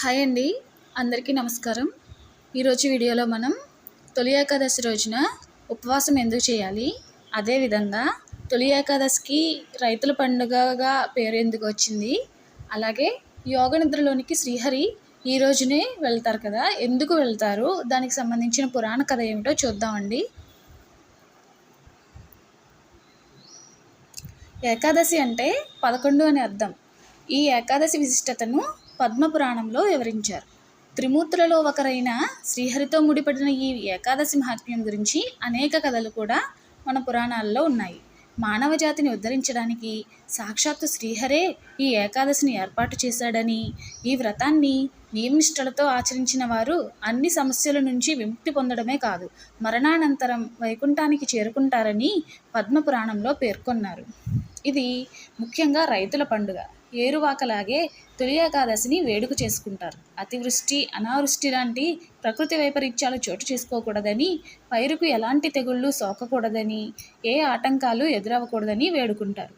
Hi అండి. అందరికీ నమస్కారం. ఈరోజు వీడియోలో మనం తొలి ఏకాదశి రోజున ఉపవాసం ఎందుకు చేయాలి? అదేవిధంగా తొలి ఏకాదశికి రైతుల పండుగగా పేరు ఎందుకు వచ్చింది? అలాగే యోగ నిద్రలోనికి శ్రీహరి ఈ రోజునే వెళ్తారు కదా ఎందుకు వెళ్తారు? దానికి సంబంధించిన పురాణ కథ ఏమిటో చూద్దామండి ఏకాదశి అంటే పదకొండు అని అర్థం. ఈ ఏకాదశి విశిష్టతను పద్మపురాణంలో వివరించారు. త్రిమూర్తులలో ఒకరైన శ్రీహరితో ముడిపడిన ఈ ఏకాదశి మహాత్మ్యం గురించి అనేక కథలు కూడా మన పురాణాల్లో ఉన్నాయి. మానవ జాతిని ఉద్ధరించడానికి సాక్షాత్తు శ్రీహరే ఈ ఏకాదశిని ఏర్పాటు చేశాడని ఈ వ్రతాన్ని నియమనిష్టలతో ఆచరించిన వారు అన్ని సమస్యల నుంచి విముక్తి పొందడమే కాదు మరణానంతరం వైకుంఠానికి చేరుకుంటారని పద్మపురాణంలో పేర్కొన్నారు. ఇది ముఖ్యంగా రైతుల పండుగ. ఏరువాకలాగే తొలి ఏకాదశిని వేడుక చేసుకుంటారు. అతివృష్టి అనావృష్టి లాంటి ప్రకృతి వైపరీత్యాలు చోటు చేసుకోకూడదని పైరుకు ఎలాంటి తెగుళ్ళు సోకకూడదని ఏ ఆటంకాలు ఎదురవ్వకూడదని వేడుకుంటారు.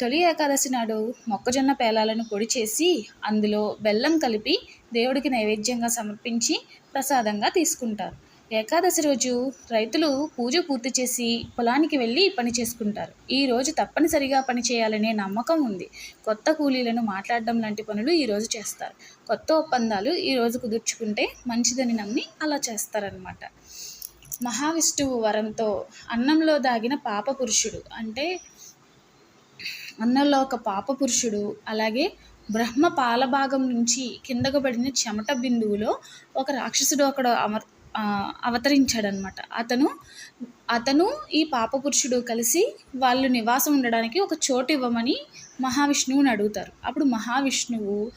తొలి ఏకాదశి నాడు మొక్కజొన్న పేలాలను పొడి చేసి అందులో బెల్లం కలిపి దేవుడికి నైవేద్యంగా సమర్పించి ప్రసాదంగా తీసుకుంటారు. ఏకాదశి రోజు రైతులు పూజ పూర్తి చేసి పొలానికి వెళ్ళి పని చేసుకుంటారు. ఈ రోజు తప్పనిసరిగా పని చేయాలనే నమ్మకం ఉంది. కొత్త కూలీలను మాట్లాడడం లాంటి పనులు ఈరోజు చేస్తారు. కొత్త ఒప్పందాలు ఈరోజు కుదుర్చుకుంటే మంచిదని నమ్మి అలా చేస్తారనమాట మహావిష్ణువు వరంతో అన్నంలో దాగిన పాప పురుషుడు అంటే అన్నంలో ఒక పాప పురుషుడు అలాగే బ్రహ్మ పాలభాగం నుంచి కిందకు పడిన చెమట బిందువులో ఒక రాక్షసుడు అక్కడ అమర్ అవతరించాడనమాట. అతను అతను ఈ పాపపురుషుడు కలిసి వాళ్ళు నివాసం ఉండడానికి ఒక చోటు ఇవ్వమని మహావిష్ణువుని అడుగుతారు. అప్పుడు మహావిష్ణువు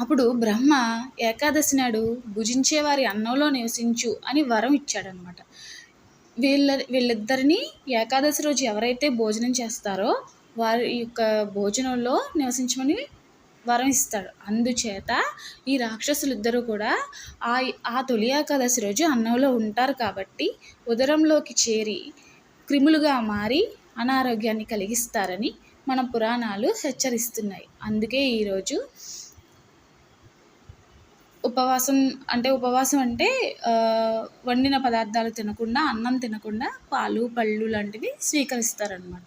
అప్పుడు బ్రహ్మ ఏకాదశి నాడు భుజించే వారి అన్నంలో నివసించు అని వరం ఇచ్చాడనమాట. వీళ్ళ వీళ్ళిద్దరిని ఏకాదశి రోజు ఎవరైతే భోజనం చేస్తారో వారి యొక్క భోజనంలో నివసించమని వరం ఇస్తాడు అందుచేత ఈ రాక్షసులిద్దరూ కూడా ఆ ఆ తొలి ఏకాదశి రోజు అన్నంలో ఉంటారు కాబట్టి ఉదరంలోకి చేరి క్రిములుగా మారి అనారోగ్యాన్ని కలిగిస్తారని మన పురాణాలు హెచ్చరిస్తున్నాయి. అందుకే ఈరోజు ఉపవాసం అంటే ఉపవాసం అంటే వండిన పదార్థాలు తినకుండా అన్నం తినకుండా పాలు పళ్ళు లాంటివి స్వీకరిస్తారనమాట